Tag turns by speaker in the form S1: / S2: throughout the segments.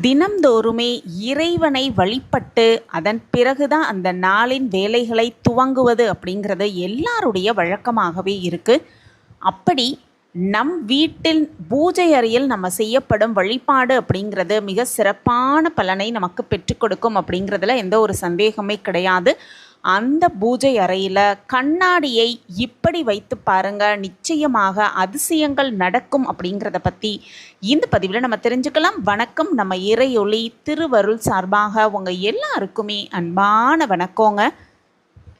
S1: தினம்தோறுமே இறைவனை வழிபட்டு அதன் பிறகுதான் அந்த நாளின் வேலைகளை துவங்குவது அப்படிங்கிறது எல்லாருடைய வழக்கமாகவே இருக்கு. அப்படி நம் வீட்டில் பூஜை அறையில் நம்ம செய்யப்படும் வழிபாடு அப்படிங்கிறது மிக சிறப்பான பலனை நமக்கு பெற்றுக் கொடுக்கும் அப்படிங்கிறதுல எந்த ஒரு சந்தேகமே கிடையாது. அந்த பூஜை அறையில் கண்ணாடியை இப்படி வைத்து பாருங்க நிச்சயமாக அதிசயங்கள் நடக்கும் அப்படிங்கிறத பற்றி இந்த பதிவில் நம்ம தெரிஞ்சுக்கலாம். வணக்கம். நம்ம இறையொளி திருவருள் சார்பாக உங்கள் எல்லாருக்குமே அன்பான வணக்கங்க.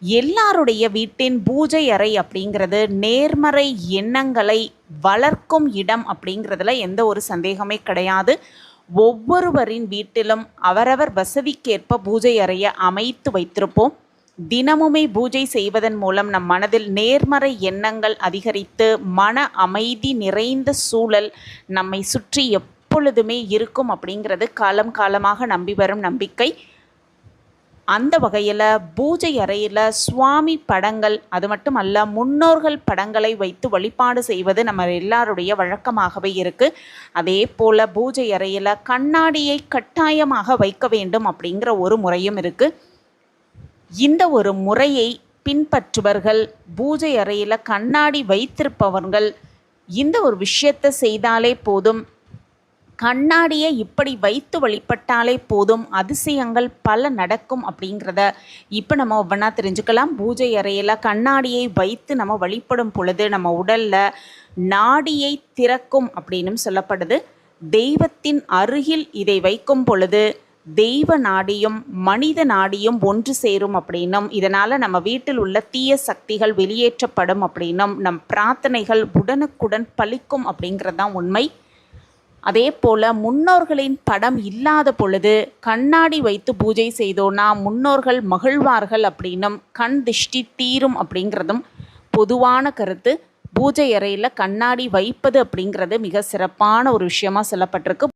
S1: எல்லாருடைய வீட்டின் பூஜை அறை அப்படிங்கிறது நேர்மறை எண்ணங்களை வளர்க்கும் இடம் அப்படிங்கிறதுல எந்த ஒரு சந்தேகமே கிடையாது. ஒவ்வொருவரின் வீட்டிலும் அவரவர் வசதிக்கேற்ப பூஜை அறையை அமைத்து வைத்திருப்போம். தினமுமே பூஜை செய்வதன் மூலம் நம் மனதில் நேர்மறை எண்ணங்கள் அதிகரித்து மன அமைதி நிறைந்த சூழல் நம்மை சுற்றி எப்பொழுதுமே இருக்கும் அப்படிங்கிறது காலம் காலமாக நம்பி வரும் நம்பிக்கை. அந்த வகையில் பூஜை அறையில் சுவாமி படங்கள் அது மட்டும் அல்ல முன்னோர்கள் படங்களை வைத்து வழிபாடு செய்வது நம்ம எல்லாருடைய வழக்கமாகவே இருக்குது அதே போல் பூஜை அறையில் கண்ணாடியை கட்டாயமாக வைக்க வேண்டும் அப்படிங்கிற ஒரு முறையும் இருக்குது இந்த ஒரு முறையை பின்பற்றுபவர்கள் பூஜை அறையில் கண்ணாடி வைத்திருப்பவர்கள் இந்த ஒரு விஷயத்தை செய்தாலே போதும். கண்ணாடியை இப்படி வைத்து வழிபட்டாலே போதும். அதிசயங்கள் பல நடக்கும் அப்படிங்கிறத இப்போ நம்ம ஒவ்வொன்றா தெரிஞ்சுக்கலாம். பூஜை அறையில் கண்ணாடியை வைத்து நம்ம வழிபடும் பொழுது நம்ம உடலில் நாடியை திறக்கும் அப்படின்னும் சொல்லப்படுது. தெய்வத்தின் அருகில் இதை வைக்கும் பொழுது தெய்வ நாடியும் மனித நாடியும் ஒன்று சேரும் அப்படின்னும் இதனால் நம்ம வீட்டில் உள்ள தீய சக்திகள் வெளியேற்றப்படும் அப்படின்னும் நம் பிரார்த்தனைகள் உடனுக்குடன் பலிக்கும் அப்படிங்கிறது தான் உண்மை. அதே போல் முன்னோர்களின் படம் இல்லாத பொழுது கண்ணாடி வைத்து பூஜை செய்தோன்னா முன்னோர்கள் மகிழ்வார்கள் அப்படின்னும் கண் திஷ்டி தீரும் அப்படிங்கிறதும் பொதுவான கருத்து. பூஜை அறையில் கண்ணாடி வைப்பது அப்படிங்கிறது மிக சிறப்பான ஒரு விஷயமாக சொல்லப்பட்டிருக்கு.